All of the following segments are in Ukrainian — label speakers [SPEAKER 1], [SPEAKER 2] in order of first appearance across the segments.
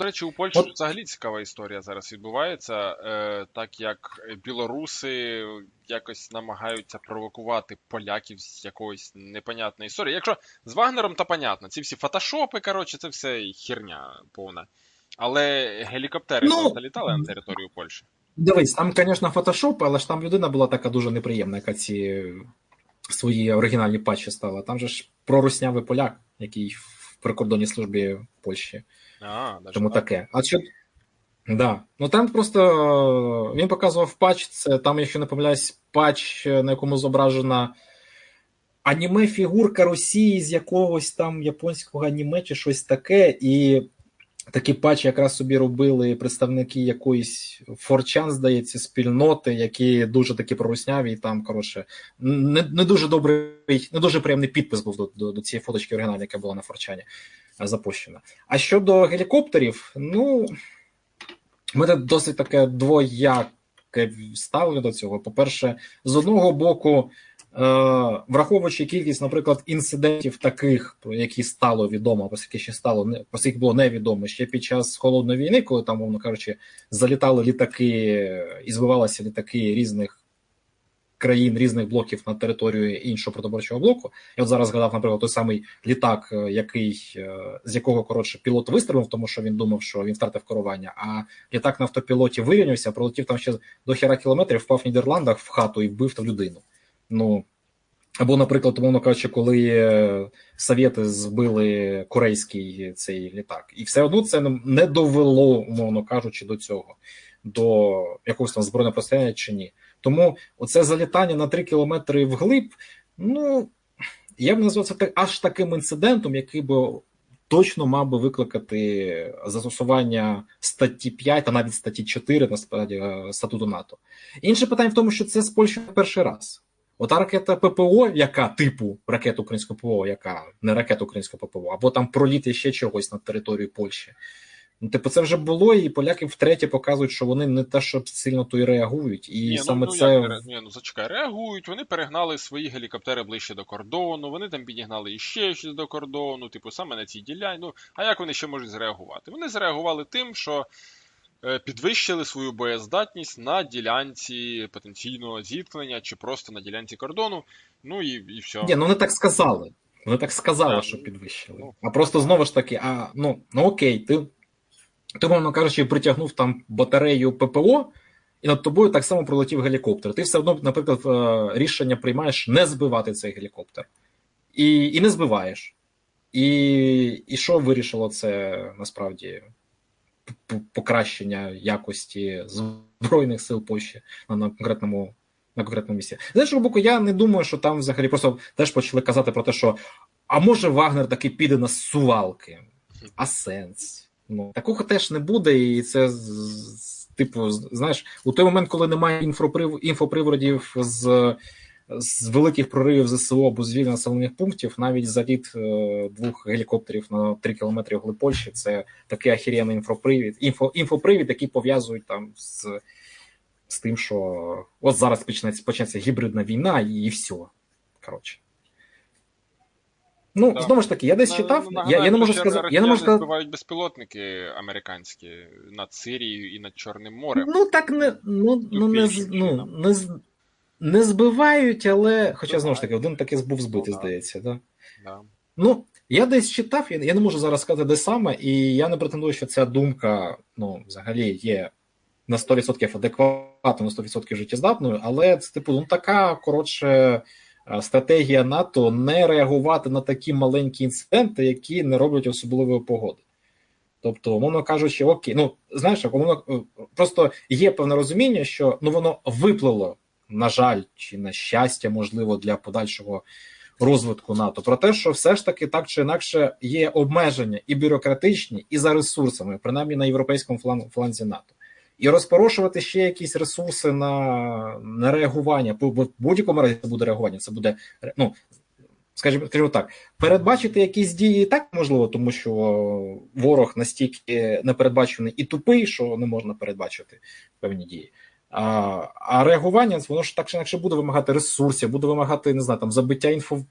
[SPEAKER 1] До речі, у Польщі
[SPEAKER 2] От-
[SPEAKER 1] взагалі цікава історія зараз відбувається, е, так як білоруси якось намагаються провокувати поляків з якоїсь непонятної історії. Якщо з Вагнером, то понятно, ці всі фотошопи, коротше, це все херня повна. Але гелікоптери
[SPEAKER 2] Ну,
[SPEAKER 1] літали на територію Польщі.
[SPEAKER 2] Дивись, там, звісно, фотошоп, але ж там людина була така дуже неприємна, яка ці свої оригінальні патчі стала. Там же ж проруснявий поляк, який в прикордонній службі в Польщі.
[SPEAKER 1] А,
[SPEAKER 2] Тому
[SPEAKER 1] так.
[SPEAKER 2] таке. А що. Да. Ну там просто він показував патч. Це там, якщо не помиляюсь, патч, на якому зображена аніме фігурка Росії з якогось там японського аніме чи щось таке. І такі патчі якраз собі робили представники якоїсь форчан, здається, спільноти, які дуже такі прорусняві, і там, коротше, не, не дуже добрий, не дуже приємний підпис був до, до, до цієї фоточки оригінальної, яка була на форчані е, запущена. А щодо гелікоптерів, ну мене досить таке двояке ставлення до цього. По-перше, з одного боку, е, враховуючи кількість, наприклад, інцидентів таких, про які стало відомо, які ще стало не про яких було невідомо ще під час холодної війни, коли там, мовно кажучи, залітали літаки і збивалися літаки різних. Країн різних блоків на територію іншого протиборчого блоку. Я от зараз згадав, наприклад, той самий літак, е, який е, з якого коротше пілот вистрілив, тому що він думав, що він втратив керування. А літак на автопілоті вирівнявся, пролетів там ще до хера кілометрів, впав в Нідерландах в хату і вбив там людину. Ну або, наприклад, умовно кажучи, коли е, совєти збили корейський цей літак, і все одно це не довело, умовно кажучи, до цього, до якогось там збройного протистояння чи ні. Тому оце залітання на 3 кілометри вглиб, ну я б назвав це так, аж таким інцидентом, який би точно мав би викликати застосування статті 5 та навіть статті 4 насправді е, статуту НАТО. Інше питання в тому, що це з Польщі перший раз. Ота ракета ППО, яка типу ракет українського ППО, яка не ракета українського ППО, або там проліт ще чогось на територію Польщі. Ну, типу, це вже було, і поляки втретє показують, що вони не те, що сильно то й реагують, і
[SPEAKER 1] Ні,
[SPEAKER 2] саме
[SPEAKER 1] ну,
[SPEAKER 2] це
[SPEAKER 1] як, ні, ну зачекай, реагують, вони перегнали свої гелікоптери ближче до кордону, вони там підігнали іще щось до кордону, типу саме на цій ділянці. Ну, а як вони ще можуть зреагувати? Вони зреагували тим, що е, підвищили свою боєздатність на ділянці потенційного зіткнення чи просто на ділянці кордону. Ну і, і все.
[SPEAKER 2] Ні, ну вони так сказали. Вони так сказали, що
[SPEAKER 1] ну,
[SPEAKER 2] підвищили.
[SPEAKER 1] ну.
[SPEAKER 2] А просто знову ж таки, а ну, ну окей, ти, ти, мовно кажучи, притягнув там батарею ППО, і над тобою так само пролетів гелікоптер. Ти все одно, наприклад, е, рішення приймаєш не збивати цей гелікоптер. І, і не збиваєш. І, і що вирішило це насправді покращення якості збройних сил Польщі на, на конкретному на конкретному місці. З іншого боку, я не думаю, що там взагалі просто теж почали казати про те, що а може Вагнер таки піде на сувалки, а сенс. Ну такого теж не буде, і це типу, знаєш, у той момент, коли немає інфоприв... інфоприводів з. З великих проривів ЗСУ або звільнення населених пунктів, навіть заліт е, двох гелікоптерів на 3 кілометри вглиб Польщі це такий ахірєнний інфопривід, інфо, інфопривід, який пов'язують там з, з тим, що от зараз почнеться, почнеться гібридна війна, і, і все. Коротше. Ну,
[SPEAKER 1] Так.
[SPEAKER 2] знову ж таки, я десь читав,
[SPEAKER 1] нагадаю,
[SPEAKER 2] я, я не можу сказати. Я не можу сказати.
[SPEAKER 1] збивають безпілотники американські над Сирією і над Чорним морем.
[SPEAKER 2] Ну так не ну, ну не ну, не, не збивають, але хоча знову ж таки, один таки був збитий,
[SPEAKER 1] Ну, да.
[SPEAKER 2] здається, да.
[SPEAKER 1] Да.
[SPEAKER 2] Ну, я десь читав, я, я не можу зараз сказати, де саме, і я не претендую, що ця думка ну, взагалі є на 100% адекватною, на 100% життєздатною, але це типу ну, така коротше стратегія НАТО не реагувати на такі маленькі інциденти, які не роблять особливої погоди. Тобто, умовно кажучи, окей, ну знаєш, умовно, е, просто є певне розуміння, що ну воно виплило, на жаль, чи на щастя, можливо, для подальшого розвитку НАТО, про те, що все ж таки так чи інакше є обмеження і бюрократичні, і за ресурсами, принаймні на європейському флан- фланзі НАТО. І розпорошувати ще якісь ресурси на, на реагування. Бо в будь-якому разі це буде реагування. Це буде ну, скажімо, скажімо так, передбачити якісь дії так можливо, тому що ворог настільки непередбачений і тупий, що не можна передбачити певні дії. А, а реагування воно ж так чи інакше буде вимагати ресурсів, буде вимагати, не знаю, там забиття інфо,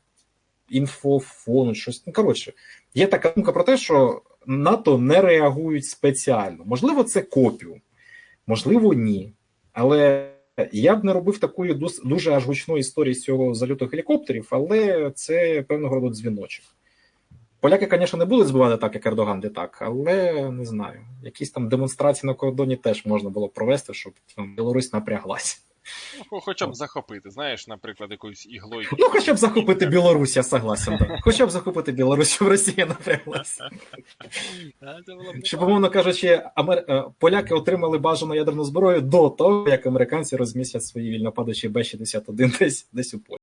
[SPEAKER 2] інфофону, щось. Ну, коротше, є така думка про те, що НАТО не реагують спеціально. Можливо, це копію, можливо, ні. Але я б не робив такої дуже аж гучної історії з цього зальоту гелікоптерів, але це певного роду дзвіночок. Поляки, звісно, не були збивати так, як Ердоган літак, але не знаю. Якісь там демонстрації на кордоні теж можна було провести, щоб там, Білорусь напряглась.
[SPEAKER 1] Ну, хоча б захопити, знаєш, наприклад, якоюсь іглою.
[SPEAKER 2] Ну, хоча б захопити Білорусь, я согласен. Да. Хоча б захопити Білорусь, щоб Росія напряглася. Щоб, умовно кажучи, Амер... е, поляки отримали бажану ядерну зброю до того, як американці розмістять свої вільнопадачі Б-61 десь, десь у полі.